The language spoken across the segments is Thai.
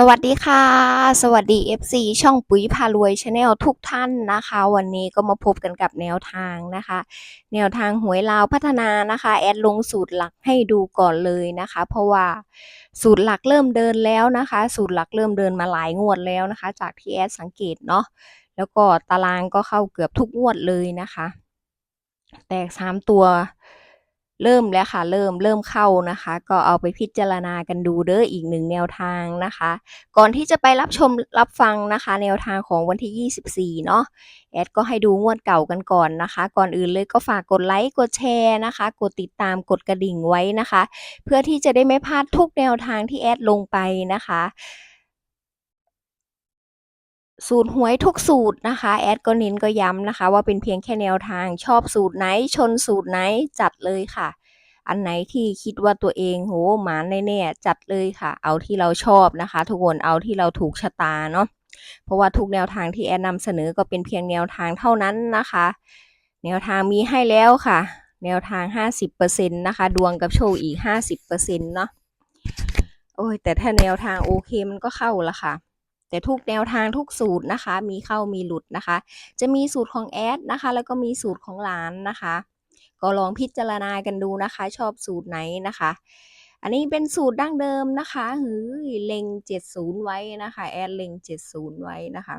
สวัสดีค่ะ สวัสดี FC ช่องปุ๋ยพารวยชาแนลทุกท่านนะคะ วันนี้ก็มาพบกันกับแนวทางนะคะ แนวทางหวยลาวพัฒนานะคะ แอดลงสูตรหลักให้ดูก่อนเลยนะคะ เพราะว่าสูตรหลักเริ่มเดินแล้วนะคะ สูตรหลักเริ่มเดินมาหลายงวดแล้วนะคะ จากที่แอดสังเกตเนาะแล้วก็ตารางก็เข้าเกือบทุกงวดเลยนะคะ แตกสามตัว เริ่มแล้วค่ะ เริ่มเริ่มเข้านะคะ ก็เอาไปพิจารณากันดูเด้ออีกหนึ่งแนวทางนะคะ ก่อนที่จะไปรับชมรับฟังนะคะ แนวทางของวันที่ 24 เนาะแอดก็ให้ดูงวดเก่ากันก่อนนะคะ ก่อนอื่นเลยก็ฝากกดไลค์กดแชร์นะคะ กดติดตามกดกระดิ่งไว้นะคะ เพื่อที่จะได้ไม่พลาดทุกแนวทางที่แอดลงไปนะคะ สูตรหวยทุกสูตรนะคะ แอดก็เน้นก็ย้ำนะคะ ว่าเป็นเพียงแค่แนวทางชอบสูตรไหนชนสูตรไหนจัดเลยค่ะ อันไหนที่คิดว่าตัวเองโหหมานแน่ๆจัดเลยค่ะ เอาที่เราชอบนะคะ ทุกคนเอาที่เราถูกชะตาเนาะเพราะว่าทุกแนวทางที่แอดนำเสนอก็เป็นเพียงแนวทางเท่านั้นนะคะ แนวทางมีให้แล้วค่ะ แนวทาง 50%นะคะ ดวงกับโชคอีก 50%เนาะโอ้ยแต่ถ้าแนวทางโอเคมันก็เข้าละค่ะ แต่ทุกแนวทางทุกสูตรนะคะ มีเข้ามีหลุดนะคะ จะมีสูตรของแอดนะคะ แล้วก็มีสูตรของหลานนะคะ ก็ลองพิจารณากันดูนะคะ ชอบสูตรไหนนะคะ อันนี้เป็นสูตรดั้งเดิมนะคะหือเล็ง70 ไว้นะคะ แอดเล็ง70 ไว้นะคะ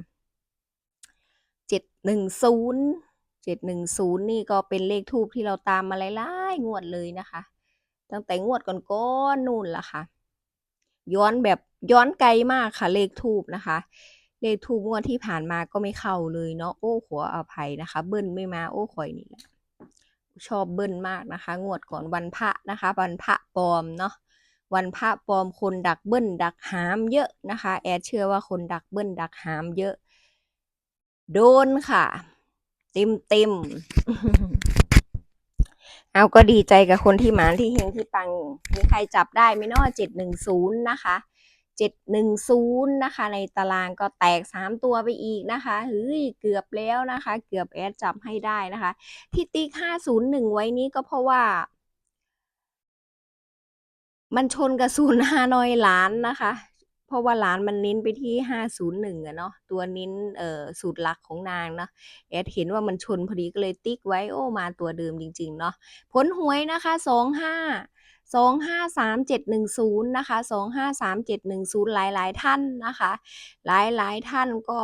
710 710 นี่ก็เป็นเลขทูปที่เราตามมาหลายๆงวดเลยนะคะ ตั้งแต่งวดก่อนๆนู่นล่ะค่ะ ย้อนแบบ ย้อนไกลมากค่ะเลขทูบนะคะ เลขทูบงวดที่ผ่านมาก็ไม่เข้าเลยเนาะโอ้ขออภัยนะคะ เบิ้ลไม่มาโอ้ข่อยนี่แหละชอบเบิ้ลมากนะคะ งวดก่อนวันพระนะคะ วันพระปลอมเนาะวันพระปลอมคนดักเบิ้ลดักหามเยอะนะคะ แอดเชื่อว่าคนดักเบิ้ลดักหามเยอะ โดนค่ะ เต็มเต็มเอาก็ดีใจกับคนที่หมานที่เฮงที่ปังมีใครจับได้ไหมเนาะเจ็ดหนึ่งศูนย์นะคะ เจ็ดหนึ่งศูนย์นะคะ ในตารางก็แตกสามตัวไปอีกนะคะเฮ้ยเกือบแล้วนะคะ เกือบแอดจับให้ได้นะคะ ที่ติ๊กห้าศูนย์หนึ่งไว้นี้ก็เพราะว่า มันชนกับศูนย์ฮานอยล้านนะคะ เพราะว่าร้านมันเน้นไปที่ 501อะเนาะตัวเน้นเอ่อสูตรหลักของนางเนาะแอดเห็นว่ามันชนพอดีก็เลยติ๊กไว้โอ้มาตัวเดิมจริง ๆ เนาะผลหวยนะคะ 25 253710 นะคะ 253710 หลายๆท่านนะคะ หลายๆท่านก็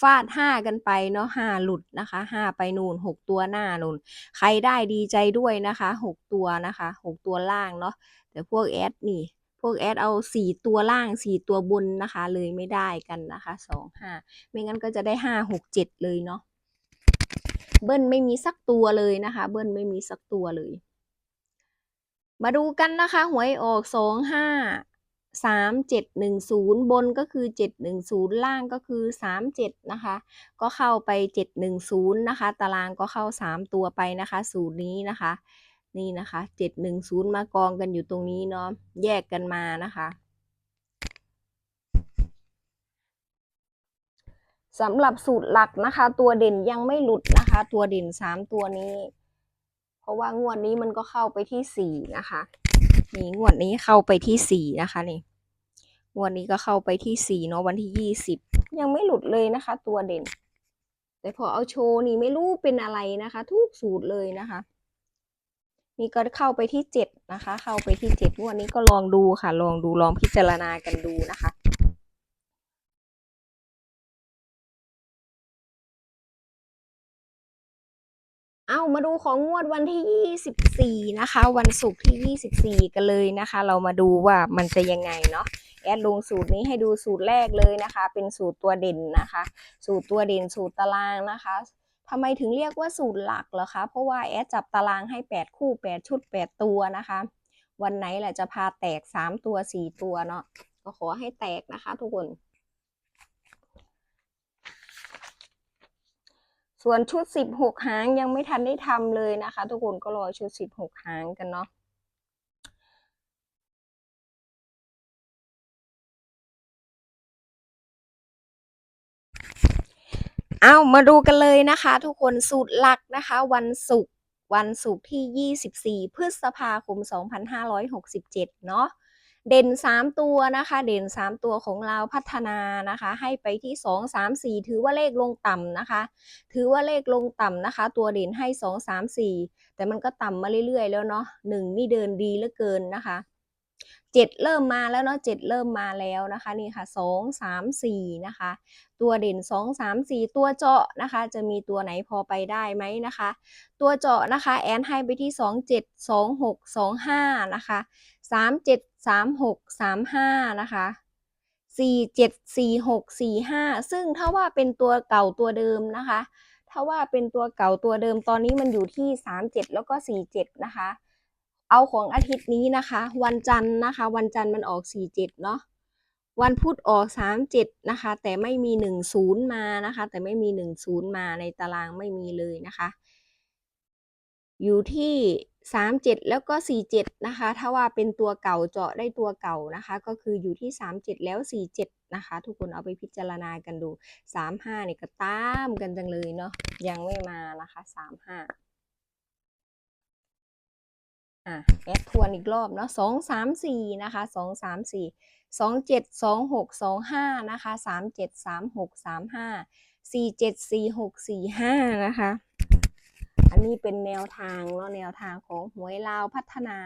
ฟาด 5 กันไปเนาะ5หลุดนะคะ 5 ไปนู่น6 ตัวหน้านู่นใครได้ดีใจด้วยนะคะ 6 ตัวนะคะ 6 ตัวล่างเนาะแต่พวกแอดนี่พวกแอดเอา 4 ตัวล่าง 4 ตัวบนนะคะ เลยไม่ได้กันนะคะ2 5ไม่งั้นก็จะได้ 5 6 7 เลยเนาะเบิ้ลไม่มีสักตัวเลยนะคะ เบิ้ลไม่มีสักตัวเลย มาดูกันนะคะ หวยออก2 5 3 7 1 0บนก็คือ710ล่างก็คือ37นะคะ ก็เข้าไป710นะคะ ตารางก็เข้า3ตัวไปนะคะ สูตรนี้นะคะ นี่นะคะ710มากองกันอยู่ตรงนี้เนาะแยกกันมานะคะสำหรับสูตรหลักนะคะ ตัวเด่นยังไม่หลุดนะคะ ตัวเด่น3ตัวนี้ เพราะว่างวดนี้มันก็เข้าไปที่4นะคะนี่งวดนี้เข้าไปที่4นะคะนี่งวดนี้ก็เข้าไปที่4เนาะวันที่20ยังไม่หลุดเลยนะคะ ตัวเด่น แต่พอเอาโชว์นี่ไม่รู้เป็นอะไรนะคะ ทุกสูตรเลยนะคะ นี่ก็เข้าไปที่เจ็ดนะคะ เข้าไปที่เจ็ดงวดนี้ก็ลองดูค่ะ ลองดูลองพิจารณากันดูนะคะ มาดูของงวดวันที่ 24 นะคะ วันศุกร์ที่ 24 กันเลยนะคะ เรามาดูว่ามันจะยังไงเนาะแอดลงสูตรนี้ให้ดูสูตรแรกเลยนะคะ เป็นสูตรตัวเด่นนะคะ สูตรตัวเด่นสูตรตารางนะคะทำไมถึงเรียกว่าสูตรหลักเหรอคะ เพราะว่าแอดจับตารางให้ 8 คู่ 8 ชุด 8 ตัวนะคะ วันไหนแหละจะพาแตก 3 ตัว 4 ตัวเนาะก็ขอให้แตกนะคะทุกคน ส่วนชุด16หกหางยังไม่ทันได้ทำเลยนะคะ ทุกคนก็รอชุด16หางกันเนาะเอามาดูกันเลยนะคะ ทุกคนสูตรหลักนะคะ วันศุกร์วันศุกร์ที่ 24 พฤษภาคม 2567 เนาะ เด่น 3 ตัวนะคะ เด่น 3 ตัวของเราพัฒนานะคะ ให้ไปที่ 2 3 4 ถือว่าเลขลงต่ำนะคะ ถือว่าเลขลงต่ำนะคะ ตัวเด่นให้ 2 3 4 แต่มันก็ต่ำมาเรื่อยๆ แล้วเนาะหนึ่งนี่เดินดีเหลือเกินนะคะ เจ็ดเริ่มมาแล้วเนาะเจ็ดเริ่มมาแล้วนะคะนี่ค่ะสองสามสี่นะคะ ตัวเด่นสองสามสี่ตัวเจาะนะคะ จะมีตัวไหนพอไปได้ไหมนะคะ ตัวเจาะนะคะแอนให้ไปที่สองเจ็ดสองหกสองห้านะคะสามเจ็ดสามหกสามห้านะคะสี่เจ็ดสี่หกสี่ห้าซึ่งถ้าว่าเป็นตัวเก่าตัวเดิมนะคะ ถ้าว่าเป็นตัวเก่าตัวเดิมตอนนี้มันอยู่ที่สามเจ็ดแล้วก็สี่เจ็ดนะคะ เอาของอาทิตย์นี้นะคะ วันจันทร์นะคะ วันจันทร์มันออกสี่เจ็ดเนาะวันพุธออกสามเจ็ดนะคะ แต่ไม่มีหนึ่งศูนย์มานะคะ แต่ไม่มีหนึ่งศูนย์มาในตารางไม่มีเลยนะคะ อยู่ที่สามเจ็ดแล้วก็สี่เจ็ดนะคะ ถ้าว่าเป็นตัวเก่าเจาะได้ตัวเก่านะคะ ก็คืออยู่ที่สามเจ็ดแล้วสี่เจ็ดนะคะ ทุกคนเอาไปพิจารณากันดูสามห้าเนี่ยก็ตามกันจังเลยเนาะยังไม่มานะคะสามห้า อะแอดทวนอีกรอบเนาะสองสามสี่นะคะสองสามสี่สองเจ็ดสองหกสองห้านะคะสามเจ็ดสามหกสามห้าสี่เจ็ดสี่หกสี่ห้านะคะ อันนี้เป็นแนวทางเนาะแนวทางของหวยลาวพัฒนา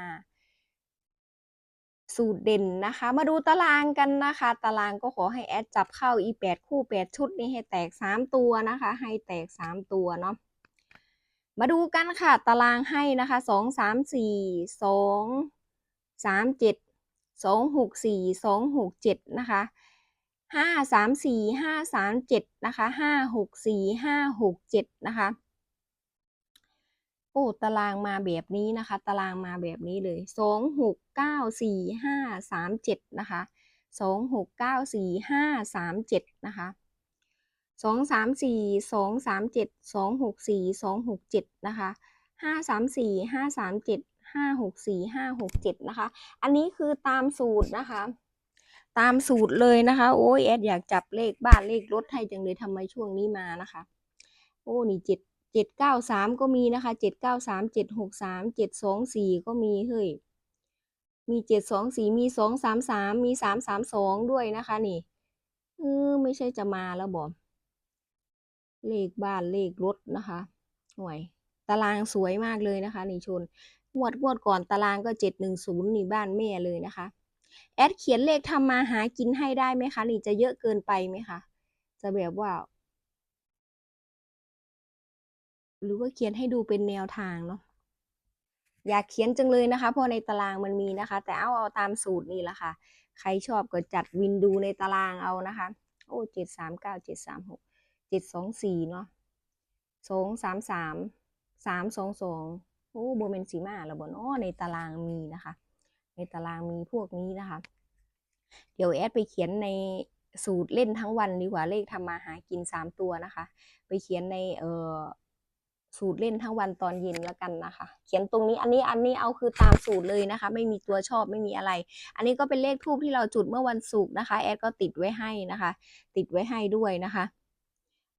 สูตรเด่นนะคะ มาดูตารางกันนะคะ ตารางก็ขอให้แอดจับเข้าอีแปดคู่แปดชุดนี้ให้แตกสามตัวนะคะ ให้แตกสามตัวเนาะ มาดูกันค่ะ ตารางให้นะคะสองสามสี่สองสามเจ็ดสองหกสี่สองหกเจ็ดนะคะห้าสามสี่ห้าสามเจ็ดนะคะห้าหกสี่ห้าหกเจ็ดนะคะโอ้ตารางมาแบบนี้นะคะ ตารางมาแบบนี้เลยสองหกเก้าสี่ห้าสามเจ็ดนะคะสองหกเก้าสี่ห้าสามเจ็ดนะคะ สองสามสี่สองสามเจ็ดสองหกสี่สองหกเจ็ดนะคะห้าสามสี่ห้าสามเจ็ดห้าหกสี่ห้าหกเจ็ดนะคะ อันนี้คือตามสูตรนะคะ ตามสูตรเลยนะคะ โอ้ยแอดอยากจับเลขบ้านเลขรถให้จังเลยทำไมช่วงนี้มานะคะ โอ้นี่เจ็ดเจ็ดเก้าสามก็มีนะคะเจ็ดเก้าสามเจ็ดหกสามเจ็ดสองสี่ก็มีเฮ้ยมีเจ็ดสองสี่มีสองสามสามมีสามสามสองด้วยนะคะนี่เออไม่ใช่จะมาแล้วบอม เลขบ้านเลขรถนะคะ หน่วย ตารางสวยมากเลยนะคะนี่ชนงวดงวดก่อนตารางก็เจ็ดหนึ่งศูนย์นี่บ้านแม่เลยนะคะ แอดเขียนเลขทำมาหากินให้ได้ไหมคะ นี่จะเยอะเกินไปไหมคะ จะแบบว่า หรือว่าเขียนให้ดูเป็นแนวทางเนาะอยากเขียนจังเลยนะคะ เพราะในตารางมันมีนะคะ แต่เอาเอาตามสูตรนี่แหละค่ะ ใครชอบก็จัดวินดูในตารางเอานะคะ โอ้เจ็ดสามเก้าเจ็ดสามหก เจ็ดสองสี่เนาะสองสามสามสามสองสองโอ้โบเมนสีมาแล้วบนอ้อในตารางมีนะคะ ในตารางมีพวกนี้นะคะ เดี๋ยวแอดไปเขียนในสูตรเล่นทั้งวันดีกว่าเลขทำมาหากินสามตัวนะคะ ไปเขียนในเอ่อสูตรเล่นทั้งวันตอนเย็นแล้วกันนะคะ เขียนตรงนี้อันนี้อันนี้เอาคือตามสูตรเลยนะคะ ไม่มีตัวชอบไม่มีอะไร อันนี้ก็เป็นเลขทูบที่เราจุดเมื่อวันศุกร์นะคะ แอดก็ติดไว้ให้นะคะ ติดไว้ให้ด้วยนะคะ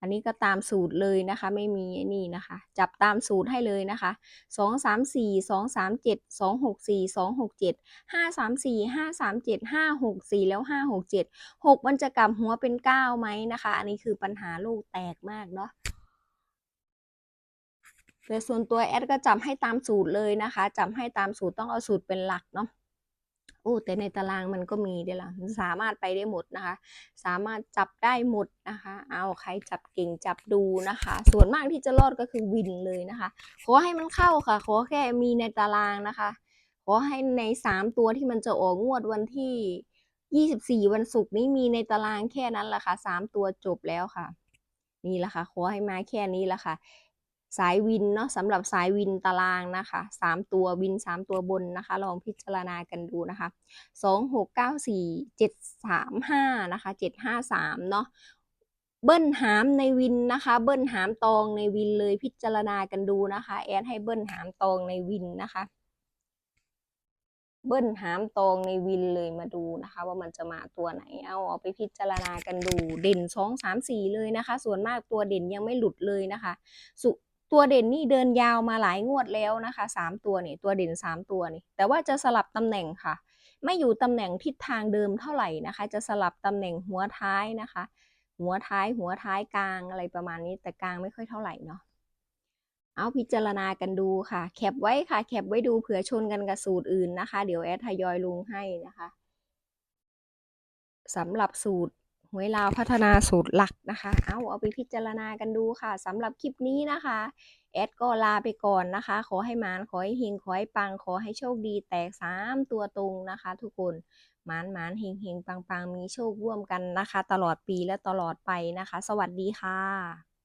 อันนี้ก็ตามสูตรเลยนะคะ ไม่มีนี่นะคะ จับตามสูตรให้เลยนะคะสองสามสี่สองสามเจ็ดสองหกสี่สองหกเจ็ดห้าสามสี่ห้าสามเจ็ดห้าหกสี่แล้วห้าหกเจ็ดหกมันจะกลับหัวเป็นเก้าไหมนะคะ อันนี้คือปัญหาลูกแตกมากเนาะแต่ส่วนตัวแอดก็จำให้ตามสูตรเลยนะคะจำให้ตามสูตรต้องเอาสูตรเป็นหลักเนาะ โอ้แต่ในตารางมันก็มีเดี๋ยวละสามารถไปได้หมดนะคะ สามารถจับได้หมดนะคะ เอาใครจับเก่งจับดูนะคะ ส่วนมากที่จะรอดก็คือวินเลยนะคะ ขอให้มันเข้าค่ะ ขอแค่มีในตารางนะคะ ขอให้ในสามตัวที่มันจะออกงวดวันที่ยี่สิบสี่วันศุกร์นี้มีในตารางแค่นั้นแหละค่ะสามตัวจบแล้วค่ะนี่แหละค่ะขอให้มาแค่นี้แหละค่ะ สายวินเนาะสำหรับสายวินตารางนะคะสามตัววินสามตัวบนนะคะ ลองพิจารณากันดูนะคะสองหกเก้าสี่เจ็ดสามห้านะคะเจ็ดห้าสามเนาะเบิ้ลหามในวินนะคะ เบิ้ลหามตองในวินเลยพิจารณากันดูนะคะ แอดให้เบิ้ลหามตองในวินนะคะ เบิ้ลหามตองในวินเลยมาดูนะคะ ว่ามันจะมาตัวไหนเอาเอาไปพิจารณากันดูเด่นสองสามสี่เลยนะคะ ส่วนมากตัวเด่นยังไม่หลุดเลยนะคะ สุ ตัวเด่นนี่เดินยาวมาหลายงวดแล้วนะคะสามตัวนี่ตัวเด่นสามตัวนี่แต่ว่าจะสลับตำแหน่งค่ะ ไม่อยู่ตำแหน่งทิศทางเดิมเท่าไหร่นะคะ จะสลับตำแหน่งหัวท้ายนะคะ หัวท้ายหัวท้ายกลางอะไรประมาณนี้ แต่กลางไม่ค่อยเท่าไหร่เนาะเอาพิจารณากันดูค่ะ แคปไว้ค่ะ แคปไว้ดูเผื่อชนกันกับสูตรอื่นนะคะ เดี๋ยวแอดทยอยลงให้นะคะสำหรับสูตร หวยลาวพัฒนาสูตรหลักนะคะ เอาเอาไปพิจารณากันดูค่ะสำหรับคลิปนี้นะคะ แอดก็ลาไปก่อนนะคะ ขอให้มานขอให้เฮงขอให้ปัง ขอให้โชคดีแตกสามตัวตรงนะคะ ทุกคนมานมานเฮงเฮงปังปังมีโชคร่วมกันนะคะ ตลอดปีและตลอดไปนะคะ สวัสดีค่ะ